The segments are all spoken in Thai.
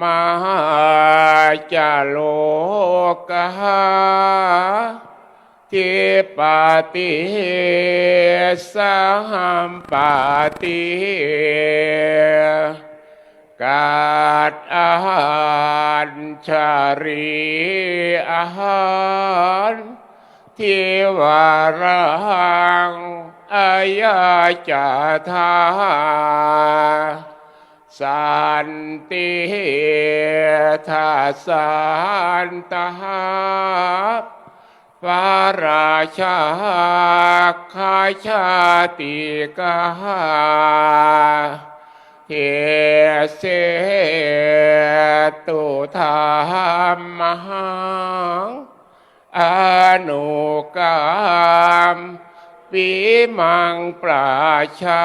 มาจาโลกาทิปติสัมปติกาดอาหารชารีอาหารทิวารังอายาจาธา สันติทาสันตหาปาราชาคาชาติกาเทเสตุธรรมหังอนุกรรมปีมังปราชา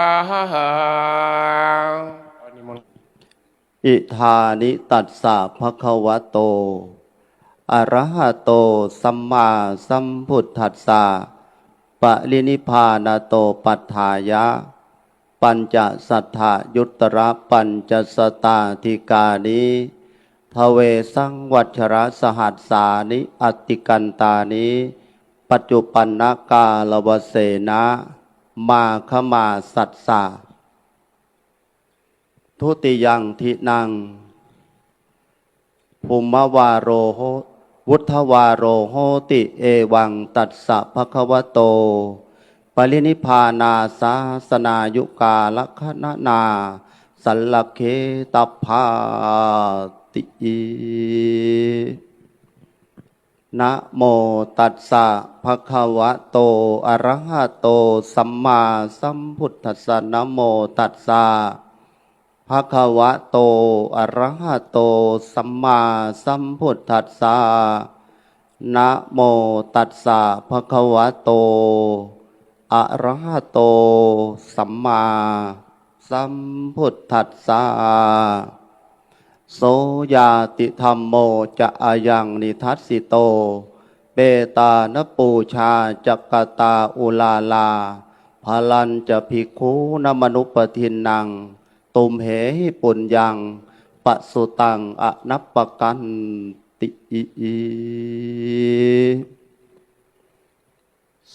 อิธานิตัสสะภะคะวะโต อะระหะโต สัมมาสัมพุทธัสสะปะลินิพานาโตปัฏฐายะ ปัญจสัทธายุตระปัญจสตาธิกานิทเวสังวัชระสหัสสานิอติกันตานิปัจจุปันนกาลวเสนะ มาขมาสัตสา ทุติยังทินังภูมวาโรโหวุฒวาโรโหติเอวังตัสสะภควะโต ปรินิพานาสาสนายุกาลคณนา สัลลเคตพาตินะโมตัสสะภะคะวะโต อะระหะโต สัมมาสัมพุทธัสสะนะโมตัสสะ ภะคะวะโต อะระหะโต สัมมาสัมพุทธัสสะนะโมตัสสะภะคะวะโต อะระหะโต สัมมาสัมพุทธัสสะโสยาติธรรมโมจะอายังนิทัสสิโต เปตานปูชาจักตาอุลาลาพลันจะภิกขุนมนุปทินนัง ตุมเหปุญญังปะสุตังอนัปปกันติ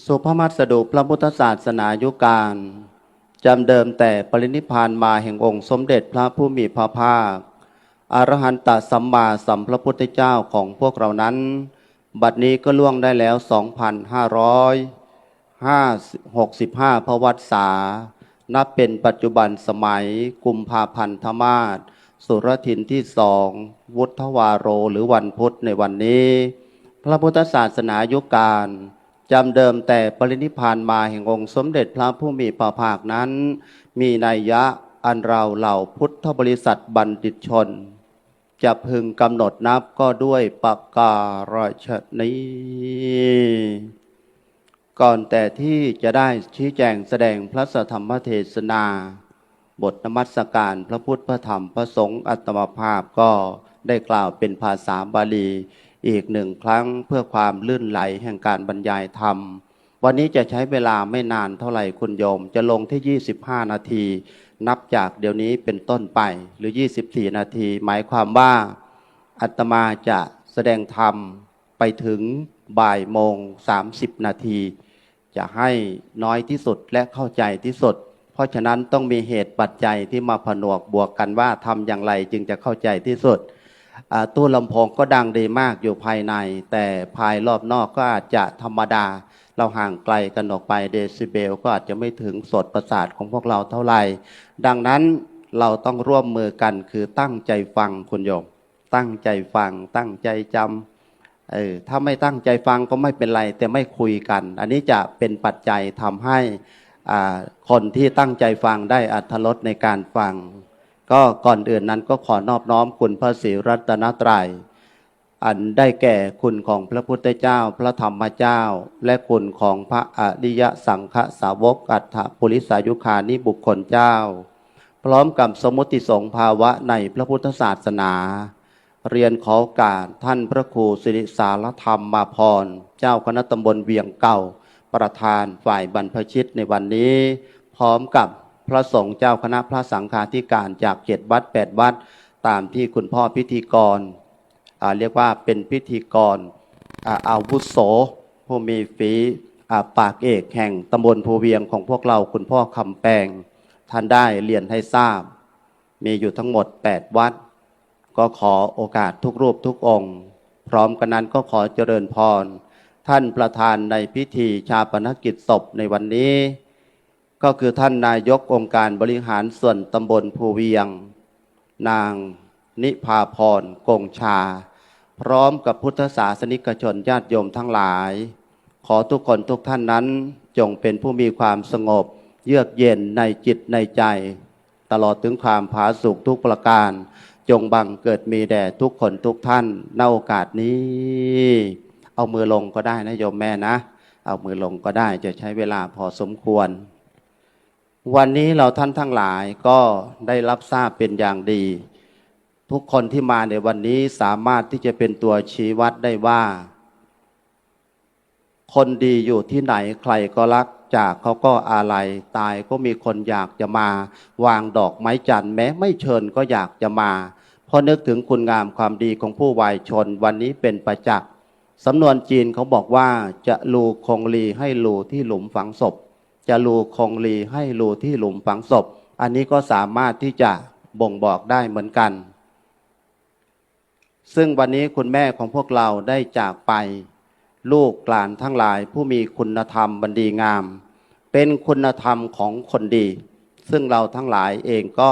สุภมัสดุพระพุทธศาสนายุการจำเดิมแต่ปรินิพพานมาแห่งองค์สมเด็จพระผู้มีพระภาค อรหันตสัมมาสัมพระพุทธเจ้าของพวกเรานั้น บัดนี้ก็ล่วงได้แล้ว 2,565พระวัตษา นับเป็นปัจจุบันสมัยกุมภาพันธมาศสุรทินที่สองวุฒวาโรหรือวันพุธในวันนี้ พระพุทธศาสนายุคการจำเดิมแต่ปรินิพานมาแห่งองค์สมเด็จพระผู้มีพระภาคนั้น มีนัยยะอันเราเหล่าพุทธบริษัทบัณฑิตชน จะพึงกำหนดนับก็ด้วยปากการชนี้ ก่อนแต่ที่จะได้ชี้แจงแสดงพระสธรรมเทศนา บทนมัสการพระพุทธพระธรรมพระสงฆ์อัตมภาพก็ได้กล่าวเป็นภาษาบาลีอีกหนึ่งครั้งเพื่อความลื่นไหลแห่งการบรรยายธรรม วันนี้จะใช้เวลาไม่นานเท่าไหร่คุณโยม จะลงที่ 25 นาที นับจากเดี๋ยวนี้เป็นต้นไปหรือ 24 นาที หมายความว่าอัตมาจะแสดงธรรมไปถึงบ่ายโมง 30 นาที จะให้น้อยที่สุดและเข้าใจที่สุด เพราะฉะนั้นต้องมีเหตุปัจจัยที่มาผนวกบวกกันว่าทำอย่างไรจึงจะเข้าใจที่สุดตู้ลำโพงก็ดังดีมากอยู่ภายใน แต่ภายรอบนอกก็อาจจะธรรมดา เราห่างไกลกันออกไปเดซิเบลก็อาจจะไม่ถึงสดประสาทของพวกเราเท่าไหร่ ดังนั้นเราต้องร่วมมือกันคือตั้งใจฟังคุณโยม ตั้งใจฟัง ตั้งใจจำ เออถ้าไม่ตั้งใจฟังก็ไม่เป็นไร แต่ไม่คุยกัน อันนี้จะเป็นปัจจัยทำให้อ่าคนที่ตั้งใจฟังได้อัธรสในการฟัง ก็ก่อนอื่นนั้นก็ขอนอบน้อมคุณพระศรีรัตนตรัย อันได้แก่คุณของพระพุทธเจ้า พระธรรมเจ้า และคุณของพระอริยสังฆสาวกอัฏฐปุริสายุคานิบุคคลเจ้า พร้อมกับสมมติสงภาวะในพระพุทธศาสนา เรียนขอโอการท่านพระครูสิริสารธรรมมาพร เจ้าคณะตำบลเวียงเก่า ประธานฝ่ายบรรพชิตในวันนี้ พร้อมกับพระสงฆ์เจ้าคณะพระสังฆาธิการจากเจ็ดวัดแปดวัด ตามที่คุณพ่อพิธีกร เรียกว่าเป็นพิธีกรอาอาวุโสผู้มีฝีาปากเอกแห่งตำบลภูเวียงของพวกเราคุณพ่อคำแปงท่านได้เรียนให้ทราบ มีอยู่ทั้งหมด 8 วัด ก็ขอโอกาสทุกรูปทุกองค์ พร้อมกันนั้นก็ขอเจริญพร ท่านประธานในพิธีชาปนกิจศพในวันนี้ ก็คือท่านนายกองค์การบริหารส่วนตำบลภูเวียง นางนิพาพรกงชา พร้อมกับพุทธศาสนิกชนญาติโยมทั้งหลาย ขอทุกคนทุกท่านนั้นจงเป็นผู้มีความสงบ เยือกเย็นในจิตในใจ ตลอดถึงความผาสุกทุกประการ จงบังเกิดมีแด่ทุกคนทุกท่านในโอกาสนี้ เอามือลงก็ได้นะโยมแม่นะ เอามือลงก็ได้จะใช้เวลาพอสมควร วันนี้เราท่านทั้งหลายก็ได้รับทราบเป็นอย่างดี ทุกคนที่มาในวันนี้สามารถที่จะเป็นตัวชี้วัดได้ว่า คนดีอยู่ที่ไหนใครก็รัก จากเขาก็อาลัยตายก็มีคนอยากจะมา วางดอกไม้จันทร์แม้ไม่เชิญก็อยากจะมาเพราะนึกถึงคุณงามความดีของผู้วายชนวันนี้เป็นประจักษ์สำนวนจีนเขาบอกว่าจะลูคงลีให้ลูที่หลุมฝังศพ จะลูคงลีให้ลูที่หลุมฝังศพ อันนี้ก็สามารถที่จะบ่งบอกได้เหมือนกัน ซึ่งวันนี้คุณแม่ของพวกเราได้จากไป ลูกหลานทั้งหลายผู้มีคุณธรรมบันดีงาม เป็นคุณธรรมของคนดี ซึ่งเราทั้งหลายเองก็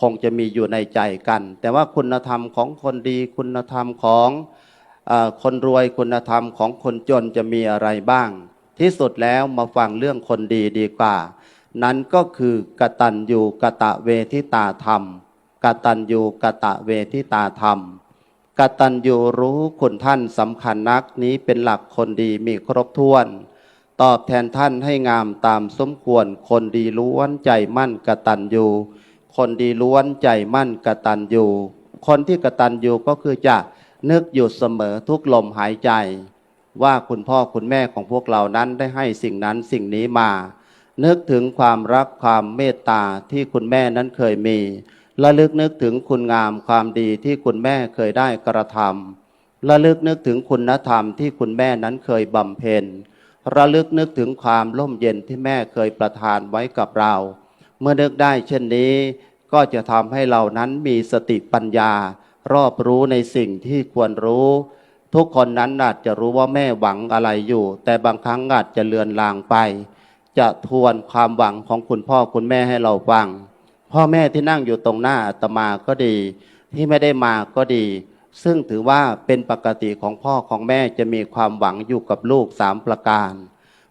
คงจะมีอยู่ในใจกัน แต่ว่าคุณธรรมของคนดี คุณธรรมของอคนรวยคุณธรรมของคนจนจะมีอะไรบ้าง ที่สุดแล้วมาฟังเรื่องคนดีดีกว่า นั้นก็คือกตัญญูกะตะเวทิตาธรรมกตัญญูกะตะเวทิตาธรรม กตัญญูรู้คุณท่านสำคัญนักนี้เป็นหลักคนดีมีครบถ้วน ตอบแทนท่านให้งามตามสมควร คนดีล้วนใจมั่นกตัญญูคนดีล้วนใจมั่นกตัญญูคนที่กตัญญูก็คือจะนึกอยู่เสมอทุกลมหายใจ ว่าคุณพ่อคุณแม่ของพวกเรานั้นได้ให้สิ่งนั้นสิ่งนี้มา นึกถึงความรักความเมตตาที่คุณแม่นั้นเคยมี ระลึกนึกถึงคุณงามความดีที่คุณแม่เคยได้กระทำระลึกนึกถึงคุณธรรมที่คุณแม่นั้นเคยบำเพ็ญ ระลึกนึกถึงความร่มเย็นที่แม่เคยประทานไว้กับเรา เมื่อนึกได้เช่นนี้ ก็จะทำให้เรานั้นมีสติปัญญา รอบรู้ในสิ่งที่ควรรู้ ทุกคนนั้นอาจจะรู้ว่าแม่หวังอะไรอยู่ แต่บางครั้งอาจจะเลือนลางไป จะทวนความหวังของคุณพ่อคุณแม่ให้เราฟัง พ่อแม่ที่นั่งอยู่ตรงหน้าอาตมาก็ดี ที่ไม่ได้มาก็ดี ซึ่งถือว่าเป็นปกติของพ่อของแม่จะมีความหวังอยู่กับลูกสามประการ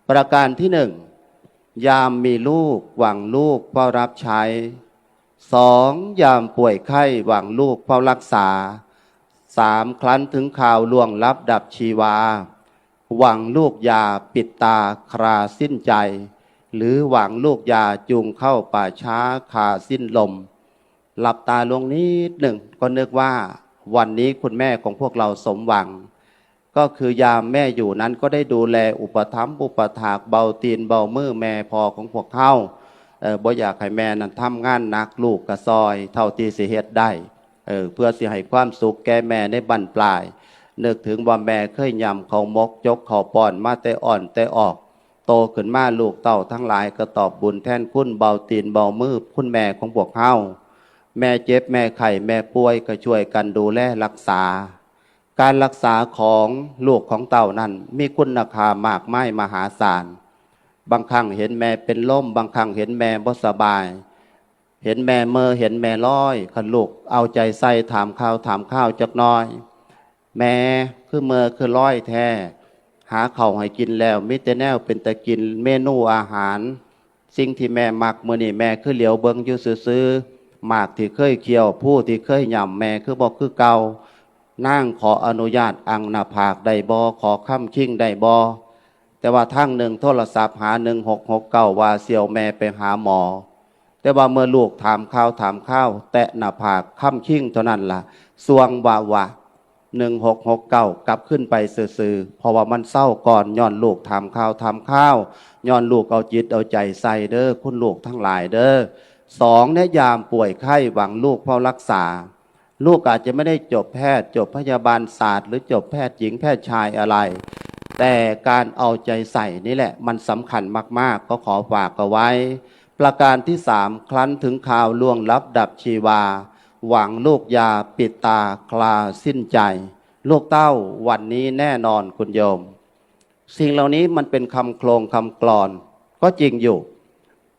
ประการที่หนึ่งยามมีลูกหวังลูกเฝ้ารับใช้สองยามป่วยไข้หวังลูกเฝ้ารักษาสามครั้นถึงข่าวล่วงลับดับชีวา หวังลูกยาปิดตาคราสิ้นใจ หรือหวังลูกยาจูงเข้าป่าช้าขาสิ้นลม หลับตาลงนิดหนึ่งก็นึกว่าวันนี้คุณแม่ของพวกเราสมหวัง ก็คือยามแม่อยู่นั้นก็ได้ดูแลอุปถัมภ์อุปถากเบาตีนเบามือแม่พอของพวกเขาเออบ่อยากให้แม่นั้นทำงานหนักลูกกระซอย เท่าที่สิเฮ็ดได้เออเพื่อสิให้ความสุขแก่แม่ในบั้นปลายนึกถึงว่าแม่เคยยำเขามกจกเขาป้อนมาแต่อ่อนแต่ออก โตขึ้นมาลูกเต่าทั้งหลายก็ตอบบุญแท่นคุณเบาตีนเบามือคุณแม่ของพวกเฮาแม่เจ็บแม่ไข้แม่ป่วยก็ช่วยกันดูแลรักษา การรักษาของลูกของเต่านั้น มีคุณค่ามากไมายมหาศาล บางครั้งเห็นแม่เป็นล่ม บางครั้งเห็นแม่บ่สบาย เห็นแม่เมอเห็นแม่ร้อยขันลูกเอาใจใส่ถามข้าวถามข้าวจักหน้อย แม่คือเมอคือร้อยแท้ หาข้าวให้กินแล้วมิแต่แนวเป็นตะกินเมนูอาหาร สิ่งที่แม่มักมือนี้แม่คือเหลียวเบิงอยู่ซื่อๆหมากที่เคยเคี่ยวผู้ที่เคยย่ำแม่คือบอกคือเก่านั่งขออนุญาตอังหนาผากได้บอขอค้ำคิงได้บอแต่ว่าทั้งหนึ่งโทรศัพท์หาหนึ่งหกหกเก้าว่าเสี่ยวแม่ไปหาหมอ แต่ว่าเมื่อลูกถามข้าวถามข้าว แตะหน้าผากค้ำคิงเท่านั้นล่ะสวงวาวะ หนึ่งหกหกเก้ากลับขึ้นไปซื่อๆเพราะว่ามันเศร้าก่อนย้อนลูกถามข้าวถามข้าวย้อนลูกเอาจิตเอาใจใส่เด้อคุณลูกทั้งหลายเด้อสองเนี่ยยามป่วยไข้หวังลูกเฝ้ารักษา ลูกอาจจะไม่ได้จบแพทย์ จบพยาบาลศาสตร์ หรือจบแพทย์หญิงแพทย์ชายอะไร แต่การเอาใจใส่นี่แหละ มันสำคัญมากๆ ก็ขอฝากเอาไว้ ประการที่สามครั้นถึงข่าวล่วงลับดับชีวา หวังลูกยาปิดตาคลาสิ้นใจ ลูกเต้าวันนี้แน่นอนคุณโยม สิ่งเหล่านี้มันเป็นคำโครงคำกลอน ก็จริงอยู่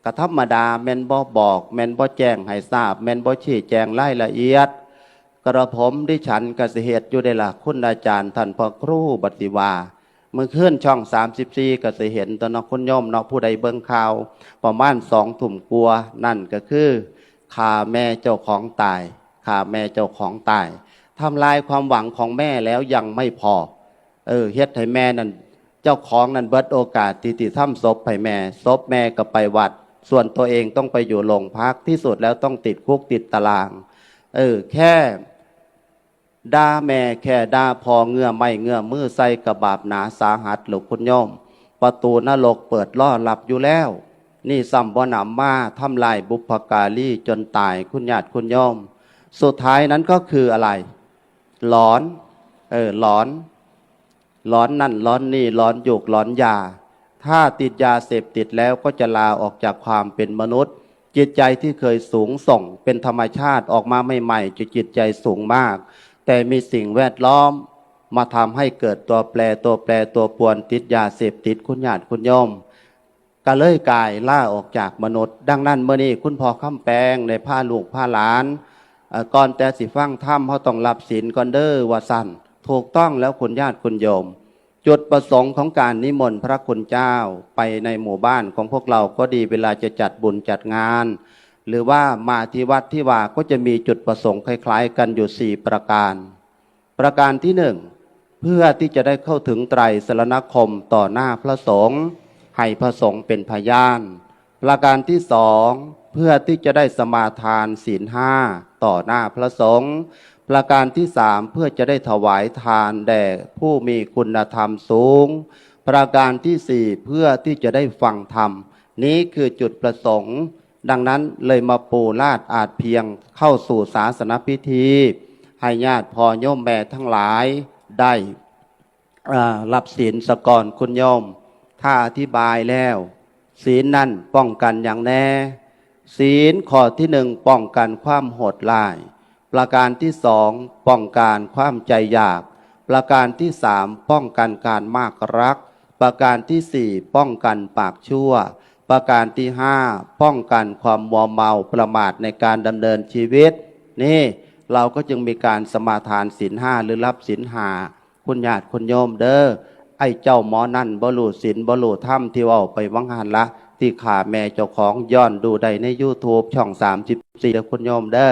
กระธรรมดาแมนบ่บอกแมนบ่แจ้งให้ทราบ แมนบ่ชี้แจงรายละเอียด กระผมดิฉันกสิเหตุอยู่ได้ละคุณอาจารย์ท่านพอครูบัติวาเมื่อคืนช่อง 34กสิเห็นตอนนอคุณโยมนาะผู้ใดเบิ่งข่าว ประมาณสองถุ่มกลัวนั่นก็คือ ข่าแม่เจ้าของตายข่าแม่เจ้าของตายทำลายความหวังของแม่แล้วยังไม่พอ เออเฮ็ดให้แม่นั่นเจ้าของนั่นเบิดโอกาสที่ที่ทำศพให้แม่ศพแม่ก็ไปวัด ส่วนตัวเองต้องไปอยู่โรงพักที่สุดแล้วต้องติดคุกติดตาราง เออแค่ด่าแม่แค่ด่าพอเงื่อไม่เงื่อมือใส่กระบาบหนาสาหัสหรือคุณโยมประตูนรกเปิดล่อหลับอยู่แล้ว นี่ซัมบ่หนำมาทำลายบุพการีจนตายคุณญาติคุณโยม สุดท้ายนั้นก็คืออะไร หลอน เออหลอนร้อนนั่นร้อนนี่ร้อนหยกร้อนยา ถ้าติดยาเสพติดแล้วก็จะลาออกจากความเป็นมนุษย์ จิตใจที่เคยสูงส่งเป็นธรรมชาติออกมาใหม่ๆจะจิตใจสูงมาก แต่มีสิ่งแวดล้อม มาทำให้เกิดตัวแปรตัวแปรตัวปวนติดยาเสพติดคุณญาติคุณโยม ก็เลยกายล่าออกจากมนุษย์ ดังนั้นเมื่อนี้คุณพ่อข้ามแปลงในผ้าลูกผ้าหลานก่อนแต่สิฟังถ้ำเขาต้องรับศีลก่อนเด้อว่าสั้นถูกต้องแล้วคุณญาติคุณโยม จุดประสงค์ของการนิมนต์พระคุณเจ้าไปในหมู่บ้านของพวกเราก็ดีเวลาจะจัดบุญจัดงาน หรือว่ามาที่วัดที่ว่าก็จะมีจุดประสงค์คล้าย ๆ กันอยู่สี่ประการ ประการที่หนึ่งเพื่อที่จะได้เข้าถึงไตรสรณคมต่อหน้าพระสงฆ์ ให้พระสงฆ์เป็นพยานประการที่สองเพื่อที่จะได้สมาทานศีลห้าต่อหน้าพระสงฆ์ประการที่สามเพื่อจะได้ถวายทานแด่ผู้มีคุณธรรมสูง ประการที่สี่เพื่อที่จะได้ฟังธรรม นี้คือจุดประสงค์ ดังนั้นเลยมาปูลาดอาจเพียงเข้าสู่ศาสนพิธี ให้ญาติพอโยมแม่ทั้งหลายได้รับศีลสกอนคุณโยม ถ้าอธิบายแล้ว ศีลนั่นป้องกันอย่างแน่ ศีลข้อที่หนึ่งป้องกันความโหดร้าย ประการที่สองป้องกันความใจอยาก ประการที่สามป้องกันการมากรัก ประการที่สี่ป้องกันปากชั่ว ประการที่ห้าป้องกันความมัวเมาประมาทในการดำเนินชีวิต นี่เราก็จึงมีการสมาทานศีลห้าหรือรับศีลหาคุณญาติคุณโยมเด้อ ไอ้เจ้าหมอนั่นบรูศีลบรูถ้ำที่ว่าไปวังหันละ ที่ขาแม่เจ้าของย้อนดูได้ใน YouTube ช่อง 34เด้อคุณโยมเด้อ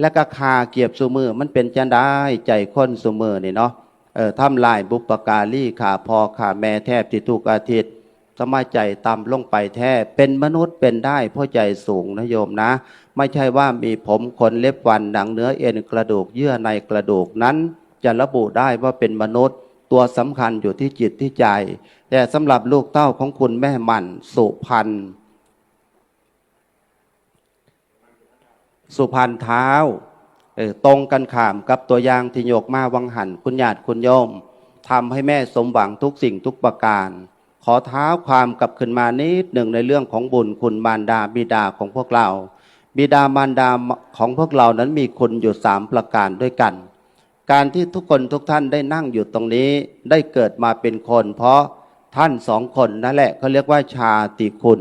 และก็คาเกียบสุมือมันเป็นจังได้ใจคนสุมือนี่เนาะเออทำลายบุปการีขาพอขาแม่แทบที่ทุกอาทิตย์สมาใจต่ำลงไปแท้ เป็นมนุษย์เป็นได้เพราะใจสูงนะโยมนะ ไม่ใช่ว่ามีผมขนเล็บฟันหนังเนื้อเอ็นกระดูกเยื่อในกระดูกนั้น จะระบุได้ว่าเป็นมนุษย์ ตัวสำคัญอยู่ที่จิตที่ใจ แต่สำหรับลูกเต้าของคุณแม่มันสุพันสุพันเท้าตรงกันข้ามกับตัวอย่างที่โยกมาวังหันคุณญาติคุณโยมทำให้แม่สมหวังทุกสิ่งทุกประการ ขอเท้าความกลับขึ้นมานิดหนึ่งในเรื่องของบุญคุณมารดาบิดาของพวกเรา บิดามารดาของพวกเรานั้นมีคุณอยู่สามประการด้วยกัน การที่ทุกคนทุกท่านได้นั่งอยู่ตรงนี้ได้เกิดมาเป็นคน เพราะท่านสองคนนั่นแหละเขาเรียกว่าชาติคุณ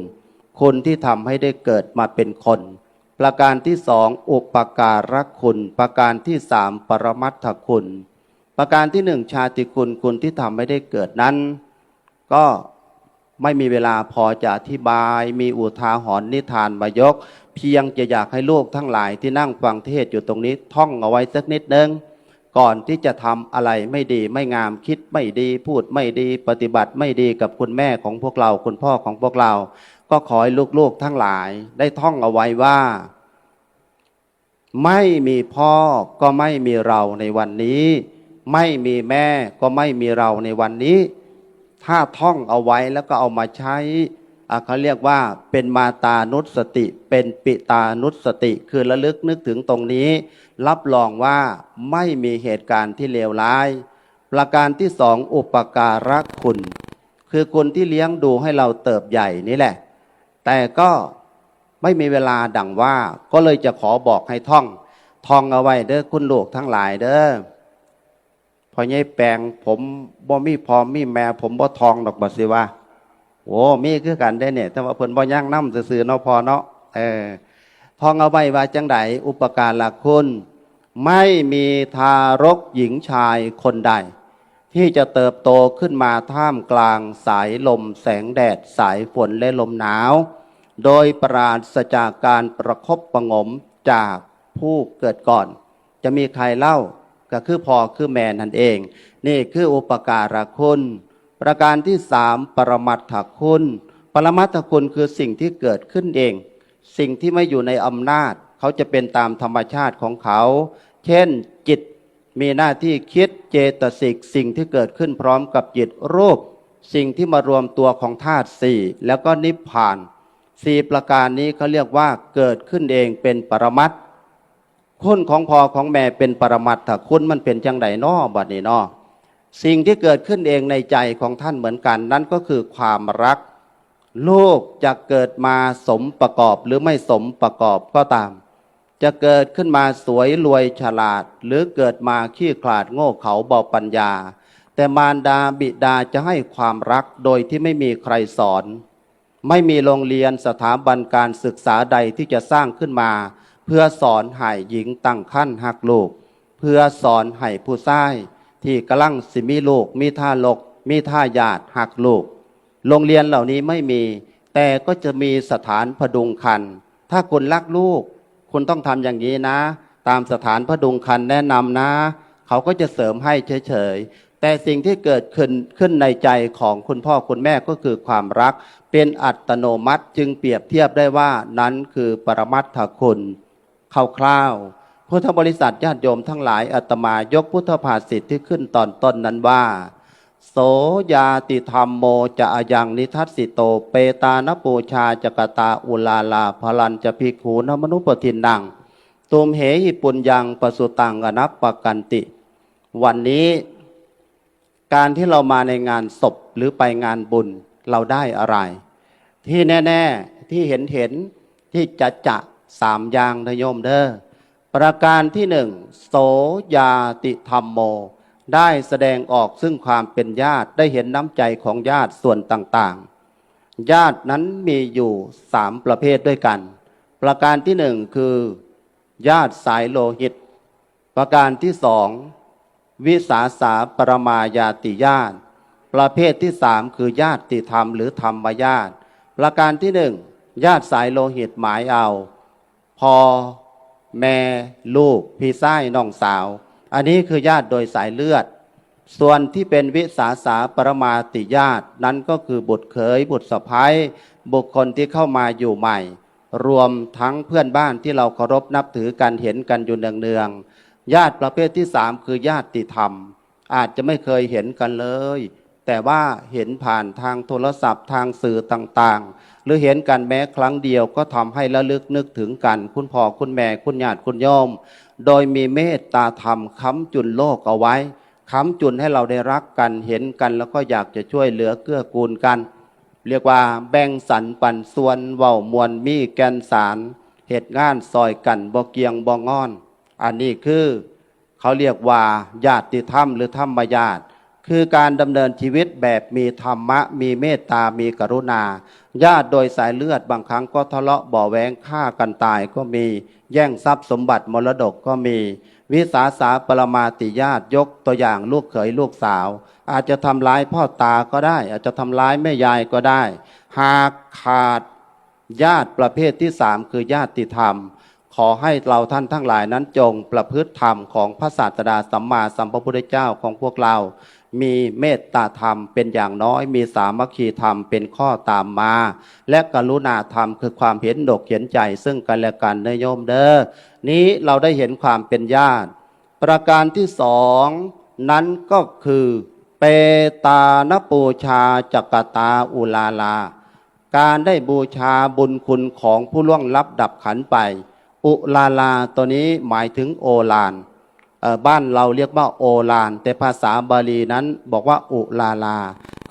คุณที่ทำให้ได้เกิดมาเป็นคน ประการที่สองอุปการะคุณ ประการที่สามปรมัตถคุณ ประการที่หนึ่งชาติคุณคุณที่ทำให้ได้เกิดนั้น ก็ไม่มีเวลาพอจะอธิบาย มีอุทาหรณ์นิทานมายก เพียงจะอยากให้ลูกทั้งหลายที่นั่งฟังเทศอยู่ตรงนี้ท่องเอาไว้สักนิดนึง ก่อนที่จะทำอะไรไม่ดีไม่งามคิดไม่ดีพูดไม่ดีปฏิบัติไม่ดีกับคุณแม่ของพวกเราคุณพ่อของพวกเรา ก็ขอให้ลูกๆทั้งหลายได้ท่องเอาไว้ว่า ไม่มีพ่อก็ไม่มีเราในวันนี้ ไม่มีแม่ก็ไม่มีเราในวันนี้ ถ้าท่องเอาไว้แล้วก็เอามาใช้ เขาเรียกว่าเป็นมาตานุสติ เป็นปิตานุสติ คือระลึกนึกถึงตรงนี้ รับรองว่าไม่มีเหตุการณ์ที่เลวร้าย ประการที่สองอุปการะคุณ คือคุณที่เลี้ยงดูให้เราเติบใหญ่นี่แหละ แต่ก็ไม่มีเวลาดังว่าก็เลยจะขอบอกให้ท่องท่องเอาไว้เด้อคุณลูกทั้งหลายเด้อพอใหญ่แปลงผมบ่มีพอมีแม่ผมบ่ทองดอกบัดสิว่า โอ้มีคือกันได้เนี่ย แต่ว่าเพิ่นบ่ย่างน้ำซื่อๆเนาะพอเนาะเออทองเอาไว้ว่าจังไดอุปการละคุณ ไม่มีทารกหญิงชายคนใด ที่จะเติบโตขึ้นมาท่ามกลางสายลมแสงแดดสายฝนและลมหนาว โดยปราศจากการประคบประงมจากผู้เกิดก่อน จะมีใครเล่าก็คือพอคือแม่นั่นเอง นี่คืออุปการะคุณ ประการที่สามปรมัตถคุณ ปรมัตถคุณคือสิ่งที่เกิดขึ้นเอง สิ่งที่ไม่อยู่ในอำนาจ เขาจะเป็นตามธรรมชาติของเขา เช่นจิตมีหน้าที่คิดเจตสิกสิ่งที่เกิดขึ้นพร้อมกับจิตรูป สิ่งที่มารวมตัวของธาตุสี่แล้วก็นิพพานสี่ประการนี้เขาเรียกว่าเกิดขึ้นเองเป็นปรมัตคุณของพ่อของแม่เป็นปรมัตถคุณมันเป็นจังไดนอบัดนี้นอ สิ่งที่เกิดขึ้นเองในใจของท่านเหมือนกัน นั่นก็คือความรัก ลูกจะเกิดมาสมประกอบหรือไม่สมประกอบก็ตาม จะเกิดขึ้นมาสวยรวยฉลาด หรือเกิดมาขี้ขลาดโง่เขาเบาปัญญา แต่มารดาบิดาจะให้ความรักโดยที่ไม่มีใครสอน ไม่มีโรงเรียนสถาบันการศึกษาใดที่จะสร้างขึ้นมา เพื่อสอนให้หญิงตั้งขั้นหักลูก เพื่อสอนให้ผู้ชาย ที่กำลังสิมีลูก มีท่าลก มีท่าญาติหักลูก โรงเรียนเหล่านี้ไม่มี แต่ก็จะมีสถานพดุงคัน ถ้าคุณรักลูก คุณต้องทำอย่างนี้นะ ตามสถานพดุงคันแนะนำนะ เขาก็จะเสริมให้เฉยๆ แต่สิ่งที่เกิดขึ้นขึ้นในใจของคุณพ่อคุณแม่ก็คือความรัก เป็นอัตโนมัติจึงเปรียบเทียบได้ว่านั้นคือปรมัตถคุณคร่าวๆ พุทธบริษัทญาติโยมทั้งหลายอาตมายกพุทธภาษิตที่ขึ้นตอนต้นนั้นว่า โสยาติธรรมโมจะอายังนิทัสสิโต เปตานปูชาจกตาอุลาลาพลันจะพิกขูนมนุปทินนังตุมเหหิปุญญังปสุตังอนัปปกันติ วันนี้การที่เรามาในงานศพหรือไปงานบุญเราได้อะไร ที่แน่ ๆที่เห็นเห็นๆที่จะจะสามอย่างนะโยมเด้อ ประการที่หนึ่งโสยาติธรรมโม ได้แสดงออกซึ่งความเป็นญาติได้เห็นน้ำใจของญาติส่วนต่างๆ ญาตินั้นมีอยู่สามประเภทด้วยกัน ประการที่หนึ่งคือ ญาติสายโลหิต ประการที่สองวิสาสาปรมายาติญาติ ประเภทที่สามคือญาติธรรมหรือธรรมญาติ ประการที่หนึ่งญาติสายโลหิตหมายเอา พอ แม่ลูก พี่ไส้น้องสาว อันนี้คือญาติโดยสายเลือด ส่วนที่เป็นวิสาสาปรมาติญาตินั้นก็คือบุตรเขยบุตรสะพ้ายบุคคลที่เข้ามาอยู่ใหม่ รวมทั้งเพื่อนบ้านที่เราเคารพนับถือกันเห็นกันอยู่เนืองๆญาติประเภทที่สามคือญาติธรรม อาจจะไม่เคยเห็นกันเลย แต่ว่าเห็นผ่านทางโทรศัพท์ทางสื่อต่างๆ หรือเห็นกันแม้ครั้งเดียวก็ทำให้ระลึกนึกถึงกันคุณพ่อคุณแม่คุณญาติคุณโยม โดยมีเมตตาธรรมค้ำจุนโลกเอาไว้ค้ำจุนให้เราได้รักกันเห็นกัน แล้วก็อยากจะช่วยเหลือเกื้อกูลกัน เรียกว่าแบ่งสรรปันส่วนเว้ามวลมีแกนสารเหตุงานซอยกันบ่เกียงบ่งอน อันนี้คือ เขาเรียกว่าญาติธรรมหรือธรรมญาติ คือการดำเนินชีวิตแบบมีธรรมะ มีเมตตา มีกรุณา ญาติโดยสายเลือดบางครั้งก็ทะเลาะบ่อแว้งฆ่ากันตายก็มี แย่งทรัพย์สมบัติมรดกก็มี วิสาสาปรมาติญาติยกตัวอย่างลูกเขยลูกสาว อาจจะทำร้ายพ่อตาก็ได้ อาจจะทำร้ายแม่ยายก็ได้ หากขาดญาติประเภทที่สามคือญาติธรรมขอให้เราท่านทั้งหลายนั้นจงประพฤติธรรมของพระศาสดาสัมมาสัมพุทธเจ้าของพวกเรา มีเมตตาธรรมเป็นอย่างน้อย มีสามัคคีธรรมเป็นข้อตามมา และกรุณาธรรมคือความเห็นดกเห็นใจ ซึ่งกันและกันเนยโยมเด้อนี้เราได้เห็นความเป็นญาติ ประการที่สองนั้นก็คือเปตานปูชาจักตาอุลาลา การได้บูชาบุญคุณของผู้ล่วงลับดับขันไป อุลาลาตัวนี้หมายถึงโอลาน บ้านเราเรียกว่าโอลาน แต่ภาษาบาลีนั้นบอกว่าอุลาลา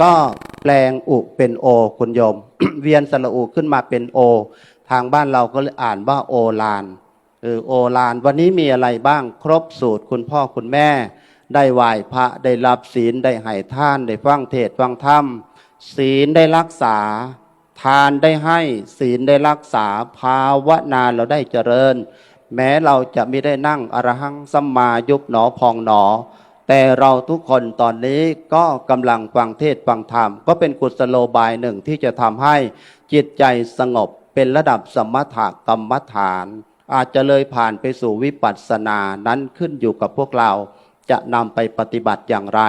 ก็แปลงอุเป็นโอคุณโยม เวียนสระอุขึ้นมาเป็นโอ ทางบ้านเราก็เลยอ่านว่าโอลานเออโอลาน วันนี้มีอะไรบ้างครบสูตรคุณพ่อคุณแม่ ได้ไหว้พระได้รับศีลได้ให้ท่านได้ฟังเทศฟังธรรมศีลได้รักษา ทานได้ให้ศีลได้รักษาภาวนาเราได้เจริญ แม้เราจะไม่ได้นั่งอรหังสัมมายุบหนอพองหนอ แต่เราทุกคนตอนนี้ก็กำลังฟังเทศฟังธรรม ก็เป็นกุศโลบายหนึ่งที่จะทำให้จิตใจสงบเป็นระดับสมถกรรมฐาน อาจจะเลยผ่านไปสู่วิปัสสนานั้นขึ้นอยู่กับพวกเรา จะนำไปปฏิบัติอย่างไร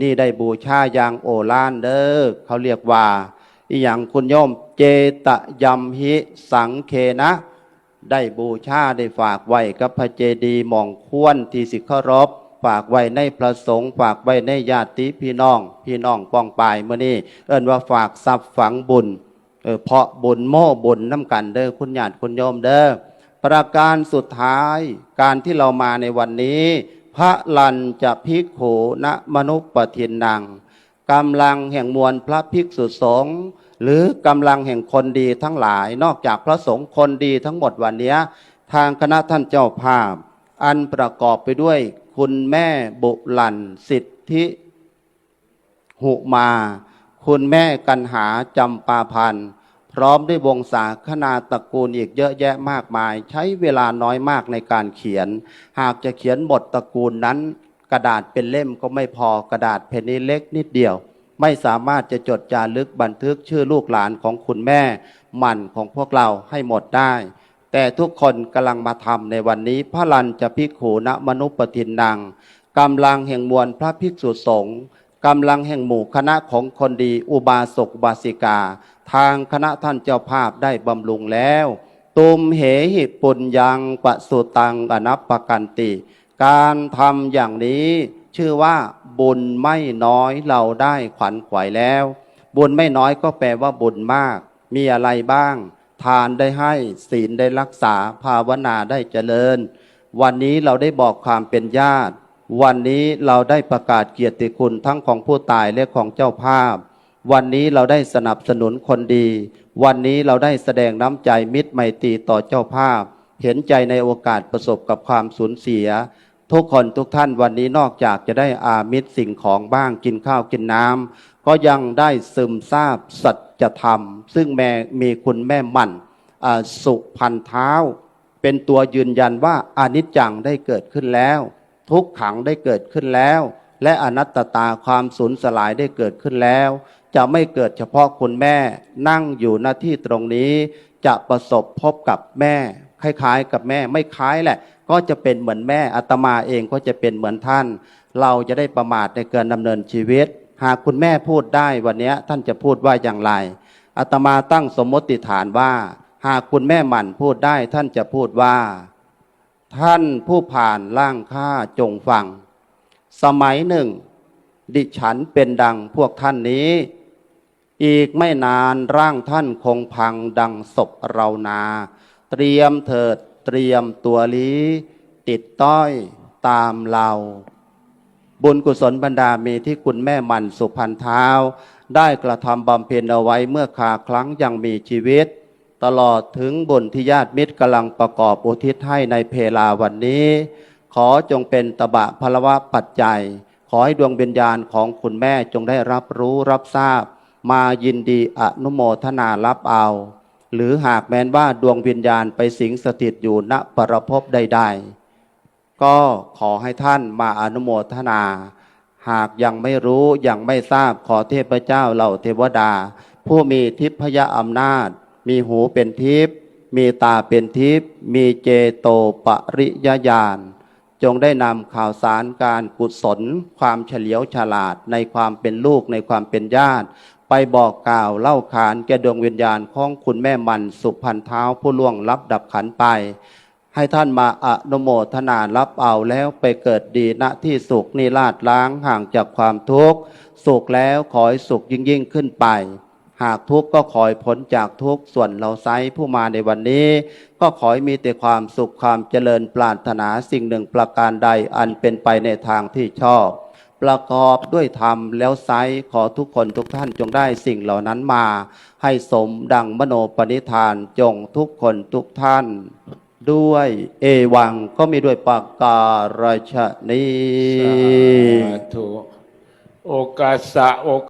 นี่ได้บูชาอย่างโอฬารเด้อเขาเรียกว่าอหย่างคุณโยมเจตยมหิสังเคนะ ได้บูชาได้ฝากไว้กับพระเจดีย์มองควรที่สิเคารพฝากไว้ในพระสงฆ์ฝากไว้ในญาติพี่น้อง พี่น้องป้องปายเมื่อนี้เอิ้นว่าฝากทรัพย์ฝังบุญเออเพาะบุญโม่บุญน้ำกันเด้อคุณญาติคุณโยมเด้อประการสุดท้ายการที่เรามาในวันนี้ พระลันจะพิกขูณมนุปทินนังกำลังแห่งมวลพระภิกษุสงฆ์ หรือกำลังแห่งคนดีทั้งหลาย นอกจากพระสงฆ์คนดีทั้งหมดวันนี้ทางคณะท่านเจ้าภาพ อันประกอบไปด้วย คุณแม่บุลันสิทธิหุมา คุณแม่กันหาจำปาพันธ์พร้อมด้วยวงศาคณาตระกูลอีกเยอะแยะมากมาย ใช้เวลาน้อยมากในการเขียน หากจะเขียนบทตระกูลนั้น กระดาษเป็นเล่มก็ไม่พอกระดาษเพนนี้เล็กนิดเดียว ไม่สามารถจะจดจารึกบันทึกชื่อลูกหลานของคุณแม่ มันของพวกเราให้หมดได้ แต่ทุกคนกำลังมาทำในวันนี้พระลันจะพิขูณมนุปทินนางกำลังแห่งมวลพระภิกษุสงฆ์กำลังแห่งหมู่คณะของคนดีอุบาสกบาสิกา ทางคณะท่านเจ้าภาพได้บำรุงแล้ว ตุมเหหิปุญญังปะสุตังอนัปปกันติ การทำอย่างนี้ชื่อว่า บุญไม่น้อยเราได้ขวัญขวายแล้ว บุญไม่น้อยก็แปลว่าบุญมาก มีอะไรบ้าง ทานได้ให้ศีลได้รักษาภาวนาได้เจริญ วันนี้เราได้บอกความเป็นญาติ วันนี้เราได้ประกาศเกียรติคุณทั้งของผู้ตายและของเจ้าภาพ วันนี้เราได้สนับสนุนคนดี วันนี้เราได้แสดงน้ำใจมิตรไมตรีต่อเจ้าภาพ เห็นใจในโอกาสประสบกับความสูญเสีย ทุกคนทุกท่านวันนี้นอกจากจะได้อามิตรสิ่งของบ้างกินข้าวกินน้ำก็ยังได้ซึมซาบสัจธรรม ซึ่งแม่มีคุณแม่มั่นสุพันเท้า เป็นตัวยืนยันว่าอนิจจังได้เกิดขึ้นแล้ว ทุกขังได้เกิดขึ้นแล้ว และอนัตตาความสูญสลายได้เกิดขึ้นแล้ว จะไม่เกิดเฉพาะคุณแม่นั่งอยู่หน้าที่ตรงนี้ จะประสบพบกับแม่ คล้ายๆ กับแม่ไม่คล้ายแหละ ก็จะเป็นเหมือนแม่อาตมาเองก็จะเป็นเหมือนท่าน เราจะได้ประมาทในการดำเนินชีวิต หากคุณแม่พูดได้วันนี้ท่านจะพูดว่าอย่างไรอาตมาตั้งสมมติฐานว่า หากคุณแม่หมั่นพูดได้ท่านจะพูดว่า ท่านผู้ผ่านล่างข้าจงฟัง สมัยหนึ่ง ดิฉันเป็นดังพวกท่านนี้ อีกไม่นานร่างท่านคงพังดังศพเรานา เตรียมเถิดเตรียมตัวลีติดต้อยตามเรา บุญกุศลบรรดามีที่คุณแม่มันสุพันเท้า ได้กระทำบำเพ็ญเอาไว้เมื่อคาครั้งยังมีชีวิต ตลอดถึงบุญที่ญาติมิตรกำลังประกอบอุทิศให้ในเพลาวันนี้ ขอจงเป็นตบะพลวะปัจจัย ขอให้ดวงวิญญาณของคุณแม่จงได้รับรู้รับทราบ มายินดีอนุโมทนารับเอา หรือหากแม้นว่าดวงวิญญาณไปสิงสถิตอยู่ณปรภพใด ๆ ก็ขอให้ท่านมาอนุโมทนา หากยังไม่รู้ยังไม่ทราบขอเทพเจ้าเหล่าเทวดา ผู้มีทิพยอำนาจ มีหูเป็นทิพย์มีตาเป็นทิพย์มีเจโตปริยญาณจงได้นำข่าวสารการกุศล ความเฉลียวฉลาดในความเป็นลูกในความเป็นญาติ ไปบอกกล่าวเล่าขานแก่ดวงวิญญาณของคุณแม่มันสุพันเท้าผู้ล่วงลับดับขันไป ให้ท่านมาอนุโมทนารับเอาแล้วไปเกิดดีณที่สุขนิราชล้างห่างจากความทุกข์สุขแล้วขอให้สุขยิ่งยิ่งขึ้นไป หากทุกข์ก็ขอให้พ้นจากทุกข์ส่วนเราไซผู้มาในวันนี้ ก็ขอให้มีแต่ความสุขความเจริญปรารถนาสิ่งหนึ่งประการใดอันเป็นไปในทางที่ชอบ ประกอบด้วยธรรมแล้วไซขอทุกคนทุกท่านจงได้สิ่งเหล่านั้นมา ให้สมดังมโนปณิธานจงทุกคนทุกท่าน ด้วยเอวังก็มีด้วยปากการชนีสาธุโอกาสะโอ